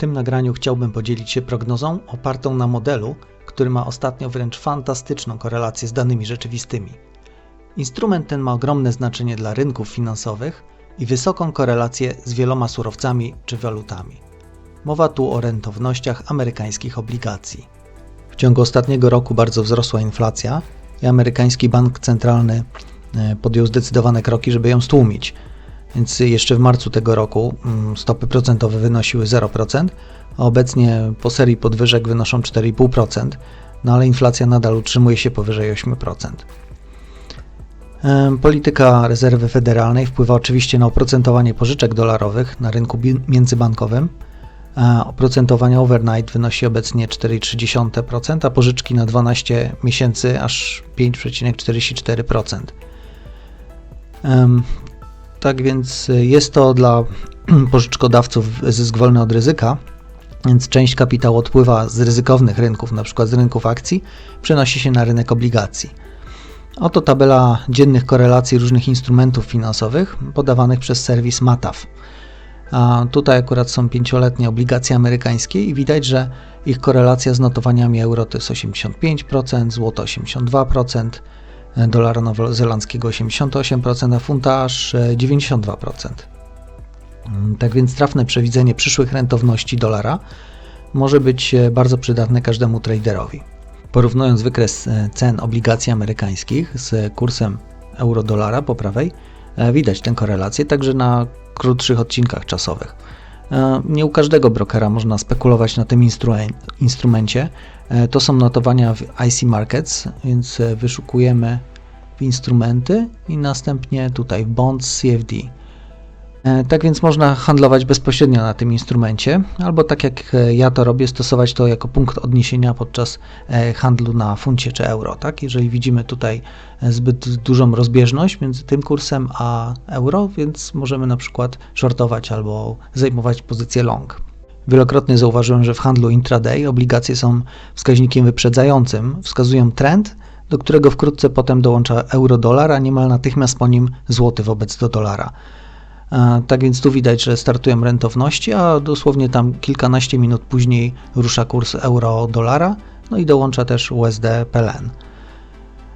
tym nagraniu chciałbym podzielić się prognozą opartą na modelu, który ma ostatnio wręcz fantastyczną korelację z danymi rzeczywistymi. Instrument ten ma ogromne znaczenie dla rynków finansowych i wysoką korelację z wieloma surowcami czy walutami. Mowa tu o rentownościach amerykańskich obligacji. W ciągu ostatniego roku bardzo wzrosła inflacja i amerykański bank centralny e, podjął zdecydowane kroki, żeby ją stłumić. Więc jeszcze w marcu tego roku mm, stopy procentowe wynosiły 0%, a obecnie po serii podwyżek wynoszą 4,5%, no ale inflacja nadal utrzymuje się powyżej 8%. Em, Polityka rezerwy federalnej wpływa oczywiście na oprocentowanie pożyczek dolarowych na rynku międzybankowym. A Oprocentowanie overnight wynosi obecnie 4,3%, a pożyczki na 12 miesięcy aż 5,44%. Tak więc jest to dla pożyczkodawców zysk wolny od ryzyka, więc część kapitału odpływa z ryzykownych rynków, np. z rynków akcji, przenosi się na rynek obligacji. Oto tabela dziennych korelacji różnych instrumentów finansowych podawanych przez serwis Mataf. A tutaj akurat są pięcioletnie obligacje amerykańskie i widać, że ich korelacja z notowaniami euro to jest 85%, złoto 82%, dolara nowozelandzkiego 88%, a funta aż e, 92%. Mm, Tak więc trafne przewidzenie przyszłych rentowności dolara może być e, bardzo przydatne każdemu traderowi. Porównując wykres e, cen obligacji amerykańskich z kursem euro-dolara po prawej, e, widać tę korelację także na krótszych odcinkach czasowych. E, Nie u każdego brokera można spekulować na tym instru- instrumencie. E, To są notowania w IC Markets, więc e, wyszukujemy instrumenty i następnie tutaj w Bonds CFD. E, Tak więc można handlować bezpośrednio na tym instrumencie, albo tak jak e, ja to robię, stosować to jako punkt odniesienia podczas e, handlu na funcie czy euro. Tak? Jeżeli widzimy tutaj zbyt dużą rozbieżność między tym kursem a euro, więc możemy na przykład shortować albo zajmować pozycję long. Wielokrotnie zauważyłem, że w handlu intraday obligacje są wskaźnikiem wyprzedzającym, wskazują trend, do którego wkrótce potem dołącza euro-dolar, a niemal natychmiast po nim złoty wobec do dolara. Tak więc tu widać, że startują rentowności, a dosłownie tam kilkanaście minut później rusza kurs euro-dolara, no i dołącza też USD PLN.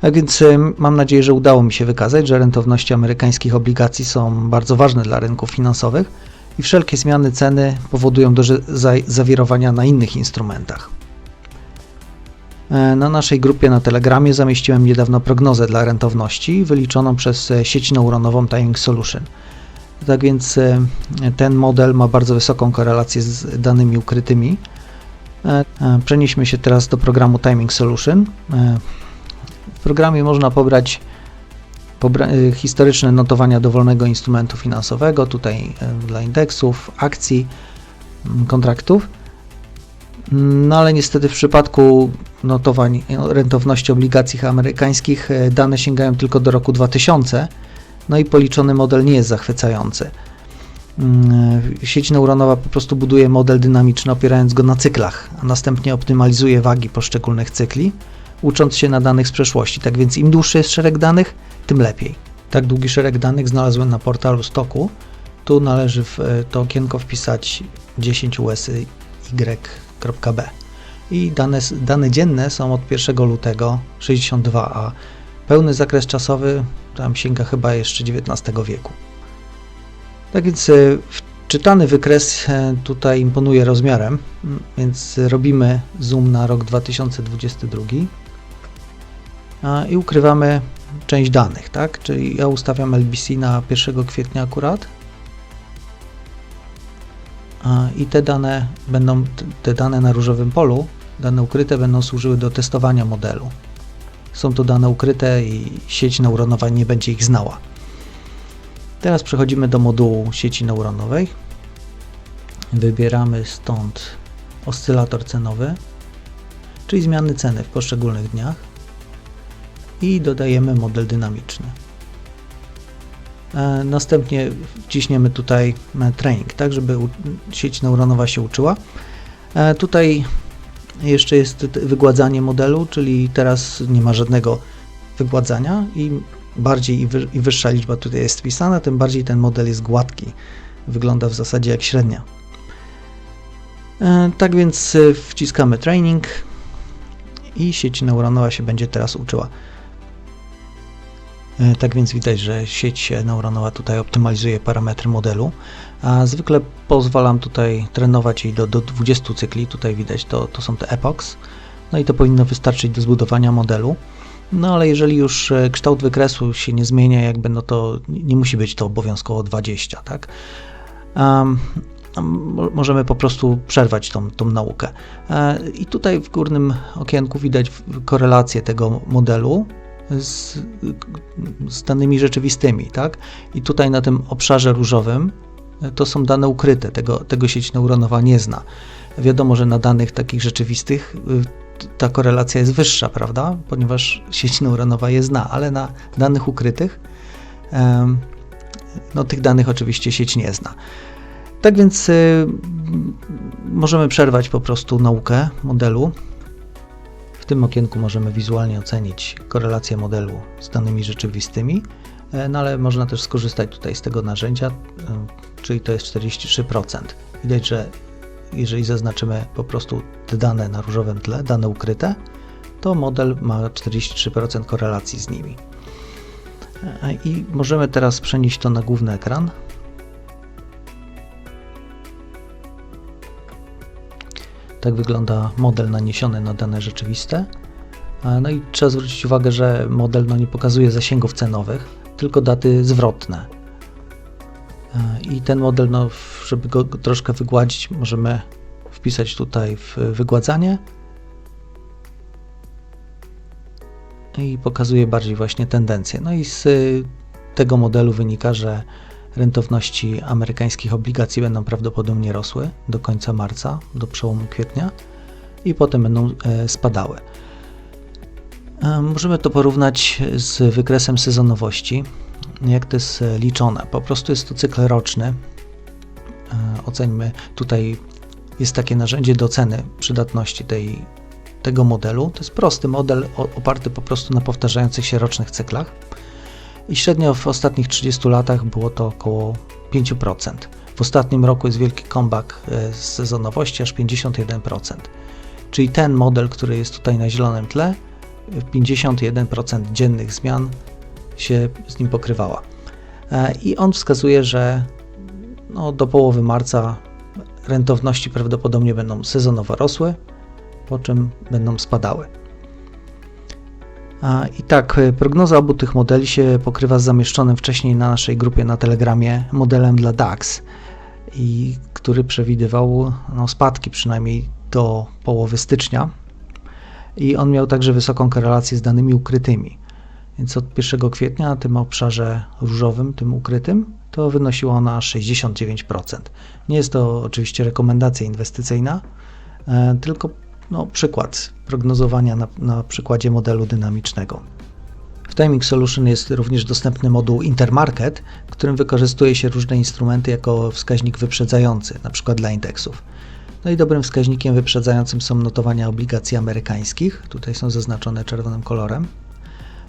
Tak więc y, mam nadzieję, że udało mi się wykazać, że rentowności amerykańskich obligacji są bardzo ważne dla rynków finansowych i wszelkie zmiany ceny powodują za- zawirowania na innych instrumentach. E, Na naszej grupie na Telegramie zamieściłem niedawno prognozę dla rentowności wyliczoną przez e, sieć neuronową Timing Solution. Tak więc e, ten model ma bardzo wysoką korelację z danymi ukrytymi. E, e, Przenieśmy się teraz do programu Timing Solution. W programie można pobrać pobra- historyczne notowania dowolnego instrumentu finansowego, tutaj dla indeksów, akcji, kontraktów. No ale niestety w przypadku notowań rentowności obligacji amerykańskich dane sięgają tylko do roku 2000, no i policzony model nie jest zachwycający. Mm, Sieć neuronowa po prostu buduje model dynamiczny opierając go na cyklach, a następnie optymalizuje wagi poszczególnych cykli, ucząc się na danych z przeszłości. Tak więc im dłuższy jest szereg danych, tym lepiej. Tak długi szereg danych znalazłem na portalu Stoku. Tu należy w e, to okienko wpisać 10 usy.b. I dane, dane dzienne są od 1 lutego 62, a pełny zakres czasowy tam sięga chyba jeszcze XIX wieku. Tak więc e, wczytany wykres e, tutaj imponuje rozmiarem, więc robimy zoom na rok 2022 a, i ukrywamy część danych, tak? Czyli ja ustawiam LBC na 1 kwietnia akurat i te dane będą, te dane na różowym polu, dane ukryte będą służyły do testowania modelu. Są to dane ukryte i sieć neuronowa nie będzie ich znała. Teraz przechodzimy do modułu sieci neuronowej. Wybieramy stąd oscylator cenowy, czyli zmiany ceny w poszczególnych dniach i dodajemy model dynamiczny. E, Następnie wciśniemy tutaj e, training, tak żeby sieć neuronowa się uczyła. E, Tutaj jeszcze jest wygładzanie modelu, czyli teraz nie ma żadnego wygładzania i bardziej i, wy, i wyższa liczba tutaj jest wpisana, tym bardziej ten model jest gładki. Wygląda w zasadzie jak średnia. E, tak więc e, wciskamy training i sieć neuronowa się będzie teraz uczyła. E, tak więc widać, że sieć neuronowa tutaj optymalizuje parametry modelu, a zwykle pozwalam tutaj trenować jej do, do 20 cykli. Tutaj widać, to, to są te epochs. No i to powinno wystarczyć do zbudowania modelu. No ale jeżeli już kształt wykresu się nie zmienia, jakby, no to nie musi być to obowiązkowo 20, tak? Um, możemy po prostu przerwać tą, tą naukę. E, I tutaj w górnym okienku widać korelację tego modelu z, z danymi rzeczywistymi, tak? I tutaj na tym obszarze różowym e, to są dane ukryte, tego, tego sieć neuronowa nie zna. Wiadomo, że na danych takich rzeczywistych e, ta korelacja jest wyższa, prawda? Ponieważ sieć neuronowa je zna, ale na danych ukrytych no, tych danych oczywiście sieć nie zna. Tak więc y, możemy przerwać po prostu naukę modelu. Tym okienku możemy wizualnie ocenić korelację modelu z danymi rzeczywistymi, e, no ale można też skorzystać tutaj z tego narzędzia, e, czyli to jest 43%. Widać, że jeżeli zaznaczymy po prostu te dane na różowym tle, dane ukryte, to model ma 43% korelacji z nimi. E, I możemy teraz przenieść to na główny ekran. Tak wygląda model naniesiony na dane rzeczywiste. No i trzeba zwrócić uwagę, że model no, nie pokazuje zasięgów cenowych, tylko daty zwrotne. I ten model, no, żeby go troszkę wygładzić, możemy wpisać tutaj w wygładzanie i pokazuje bardziej właśnie tendencje. No i z tego modelu wynika, że Rentowności amerykańskich obligacji będą prawdopodobnie rosły do końca marca, do przełomu kwietnia i potem będą e, spadały. E, możemy to porównać z wykresem sezonowości, jak to jest e, liczone. Po prostu jest to cykl roczny. Oceńmy, tutaj jest takie narzędzie do oceny przydatności tej, tego modelu. To jest prosty model oparty po prostu na powtarzających się rocznych cyklach i średnio w ostatnich 30 latach było to około 5%. W ostatnim roku jest wielki comeback e, z sezonowości aż 51%. Czyli ten model, który jest tutaj na zielonym tle, 51% dziennych zmian się z nim pokrywała. E, I on wskazuje, że no, do połowy marca rentowności prawdopodobnie będą sezonowo rosły, po czym będą spadały. I tak, e, prognoza obu tych modeli się pokrywa z zamieszczonym wcześniej na naszej grupie na Telegramie modelem dla DAX, i który przewidywał no, spadki przynajmniej do połowy stycznia. I on miał także wysoką korelację z danymi ukrytymi. Więc od 1 kwietnia na tym obszarze różowym, tym ukrytym, to wynosiło ona 69%. Nie jest to oczywiście rekomendacja inwestycyjna, e, tylko no, przykład prognozowania na, na przykładzie modelu dynamicznego. W Timing Solution jest również dostępny moduł Intermarket, którym wykorzystuje się różne instrumenty jako wskaźnik wyprzedzający, np. dla indeksów. No i dobrym wskaźnikiem wyprzedzającym są notowania obligacji amerykańskich, tutaj są zaznaczone czerwonym kolorem.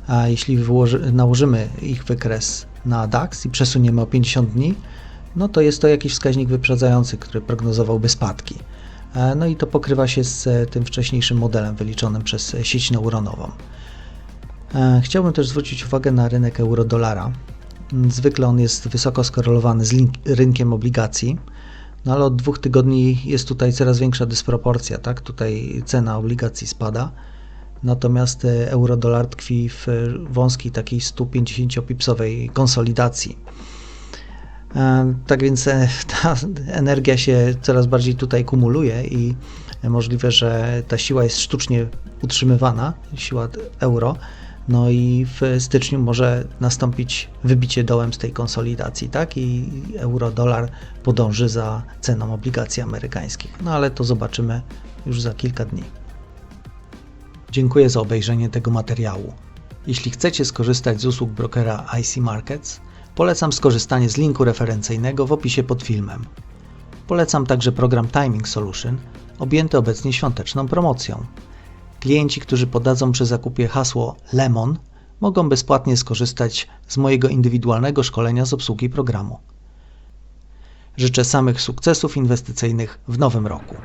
A jeśli wyłoży, nałożymy ich wykres na DAX i przesuniemy o 50 dni, no to jest to jakiś wskaźnik wyprzedzający, który prognozowałby spadki. E, no i to pokrywa się z e, tym wcześniejszym modelem wyliczonym przez sieć neuronową. E, chciałbym też zwrócić uwagę na rynek euro-dolara. Mm, zwykle on jest wysoko skorelowany z rynkiem obligacji, no ale od dwóch tygodni jest tutaj coraz większa dysproporcja, tak? Tutaj cena obligacji spada, natomiast euro-dolar tkwi w wąskiej takiej 150-pipsowej konsolidacji. Tak więc e, ta energia się coraz bardziej tutaj kumuluje i możliwe, że ta siła jest sztucznie utrzymywana, siła euro. No i w styczniu może nastąpić wybicie dołem z tej konsolidacji, tak? I euro-dolar podąży za ceną obligacji amerykańskich. No ale to zobaczymy już za kilka dni. Dziękuję za obejrzenie tego materiału. Jeśli chcecie skorzystać z usług brokera IC Markets, Polecam skorzystanie z linku referencyjnego w opisie pod filmem. Polecam także program Timing Solution, objęty obecnie świąteczną promocją. Klienci, którzy podadzą przy zakupie hasło LEMON, mogą bezpłatnie skorzystać z mojego indywidualnego szkolenia z obsługi programu. Życzę samych sukcesów inwestycyjnych w nowym roku.